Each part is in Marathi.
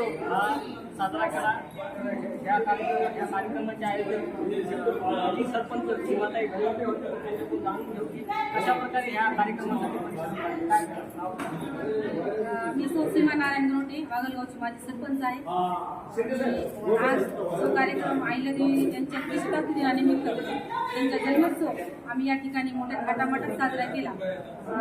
महोत्सव हा साजरा केला या कार्यक्रम या कार्यक्रमाचे आयोजन सरपंच सीमाताई घोलपे त्यांच्याकडून जाणून घेऊ की कशा प्रकारे ह्या कार्यक्रमासाठी सीमा नारायण गणोटे वागलगावची माझी सरपंच आहे आज जो कार्यक्रम अहिल्यादेवी यांच्या प्रतिष्ठापना दिनानिमित्त त्यांचा जन्मोत्सव आम्ही या ठिकाणी मोठ्या थाटामाटात साजरा केला.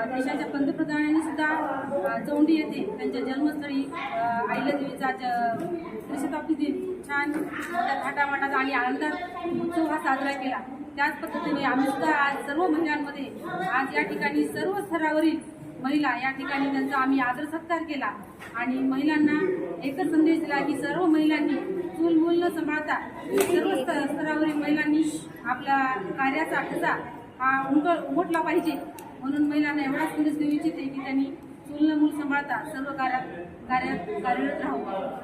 देशाच्या पंतप्रधानांनी सुद्धा चौंडी येथे त्यांच्या जन्मस्थळी अहिल्यादेवीचा ज- प्रतिष्ठापना दिन छान मोठ्या थाटामाटात आणि आनंदात उत्सव हा साजरा केला. त्याच पद्धतीने आम्ही सुद्धा आज सर्व महिलांमध्ये आज या ठिकाणी सर्व स्तरावरील महिला या ठिकाणी त्यांचा आम्ही आदर सत्कार केला. आणि महिलांना एकच संदेश दिला की सर्व महिलांनी चूल मूल न सांभाळता सर्व स्तरावरील महिलांनी आपला कार्याचा ठसा हा उंट उमटला पाहिजे. म्हणून महिलांना एवढा संदेश देऊ इच्छिते की त्यांनी चूल न मूल सांभाळता सर्व कार्यात कार्यात कार्यरत राहावं.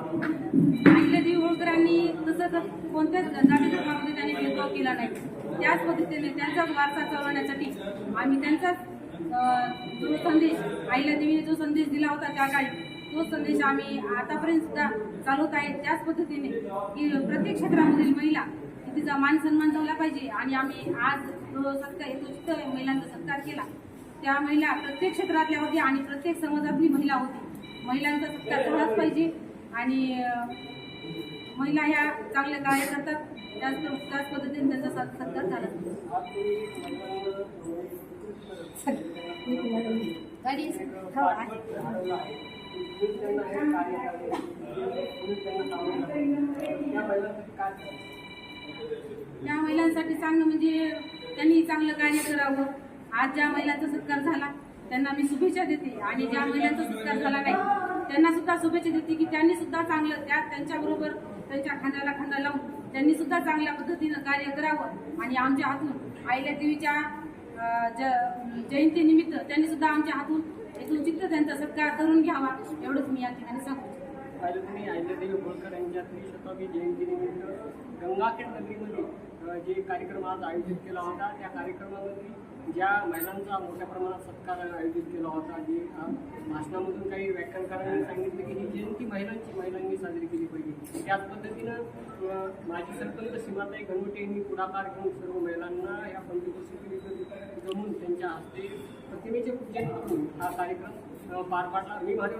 अहिल्यादेवी होळकरांनी तसं तर कोणत्याच जाती धर्मामध्ये त्यांनी भेदभाव केला नाही. त्याच पद्धतीने त्यांचाच वारसा चालवण्यासाठी आम्ही त्यांचाच जो संदेश अहिल्यादेवीने जो संदेश दिला होता त्या काळी तो संदेश आम्ही आतापर्यंत सुद्धा चालवत आहे. त्याच पद्धतीने की प्रत्येक क्षेत्रामधील महिला तिचा मान सन्मान ठेवला पाहिजे आणि आम्ही आज जो सत्कार तो जिथं महिलांचा सत्कार केला त्या महिला प्रत्येक क्षेत्रातल्या होत्या आणि प्रत्येक समाजातली महिला होती. महिलांचा सत्कार झालाच पाहिजे. आणि महिला ह्या चांगले कार्य करतात. त्याच त्याच पद्धतीने त्यांचा सत्- सत्कार झाला. त्या महिलांसाठी चांगलं म्हणजे त्यांनी चांगलं कार्य करावं. आज ज्या महिलांचा सत्कार झाला त्यांना मी शुभेच्छा देते. आणि ज्या महिलांचा सत्कार झाला नाही त्यांना सुद्धा शुभेच्छा देते की त्यांनी सुद्धा चांगलं त्या त्यांच्याबरोबर त्यांच्या खांद्याला खांदा लावून त्यांनी सुद्धा चांगल्या पद्धतीनं कार्य करावं. आणि आमच्या हातून आईल्या देवीच्या ज जयंतीनिमित्त त्यांनी सुद्धा आमच्या हातून इथून चित्त त्यांचा सत्कार करून घ्यावा एवढंच मी या ठिकाणी सांगतो. पाहिलं तुम्ही होळकर यांच्या त्रिशताब्दी जयंतीनिमित्त गंगाखेड नगरीमध्ये जे कार्यक्रम आज आयोजित केला होता त्या कार्यक्रमामध्ये ज्या महिलांचा मोठ्या प्रमाणात सत्कार आयोजित केला होता जे भाषणामधून काही व्याख्यानकारांनी सांगितलं की ही जयंती महिलांची महिलांनी साजरी केली पाहिजे. त्याच पद्धतीनं माजी सरपंच सीमाताई घनवटे यांनी पुढाकार घेऊन सर्व महिलांना या पंचक्रोशीतील जमून त्यांच्या हस्ते प्रतिमेचे पूजन करून हा कार्यक्रम पार पाडला. मी माझ्या